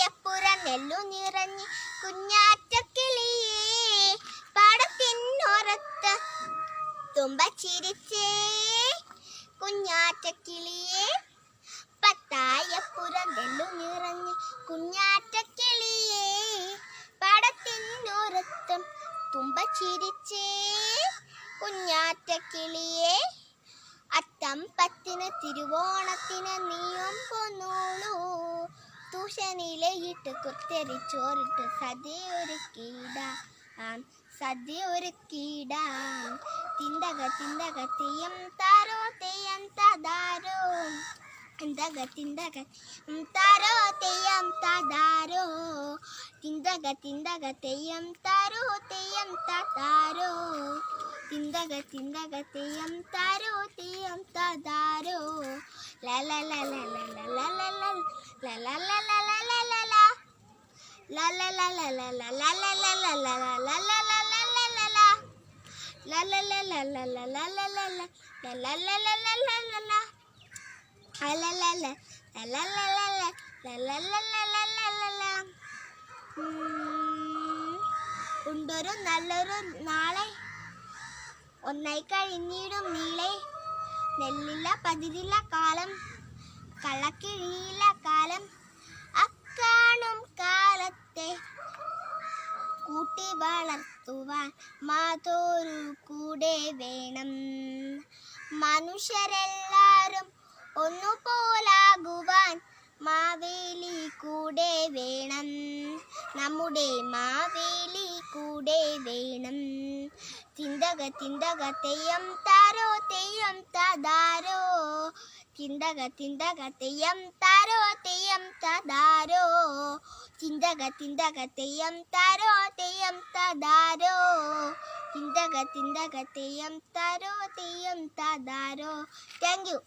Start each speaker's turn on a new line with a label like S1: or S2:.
S1: പത്തായപ്പുറ നെല്ലു നിറഞ്ഞ് കുഞ്ഞാറ്റക്കിളിയേ പാടത്തിനോരത്ത് തുമ്പ ചിരിച്ചേ കുഞ്ഞാറ്റക്കിളിയേ പത്തായപ്പുറ നെല്ലു നിറഞ്ഞ് കുഞ്ഞാറ്റക്കിളിയേ. പാടത്തിനോരത്തും തുമ്പ ചിരിച്ചേ കുഞ്ഞാറ്റക്കിളിയേ അത്തം പത്തിന് തിരുവോണത്തിന് നീയും പോന്നോളൂ തൂഷനിലയിട്ട് കുത്തിരിച്ചോറിട്ട് സദ്യ ഒരുക്കിയിടാം സദ്യ ഒരുക്കിയിടാം തിന്തക തിന്തക തെയ്യം താരോ തെയ്യം തദാരോ തിന്തക തിന്തക താരോ തെയ്യം തദാരോ തിന്തക തിന്തക തെയ്യം താരോ തെയ്യം തദാരോ തിന്തക തിന്തക തെയ്യം താരോ തെയ്യം തതാരോ. ഉണ്ടൊരു നല്ലൊരു നാളെ ഒന്നായി കഴിഞ്ഞിടും നീളെ നെല്ലില്ല പതിരില്ല കാലം കളക്കിഴിയില്ല കാലം അക്കാണും കാലത്തെ കൂട്ടി വളർത്തുവാൻ മാതോരു കൂടെ വേണം. മനുഷ്യരെല്ലാരും ഒന്നുപോലാകുവാൻ മാവേലി കൂടെ വേണം. നമ്മുടെ മാവേലി കൂടെ വേണം. തിന്തക തിന്തക തെയ്യം తారో తెయ్యం తారో తిండగ తిండగ తెయ్యం తారో తెయ్యం తారో తిండగ తిండగ తెయ్యం తారో తెయ్యం తారో తిండగ తిండగ తెయ్యం తారో తెయ్యం తారో థ్యాంక్ యూ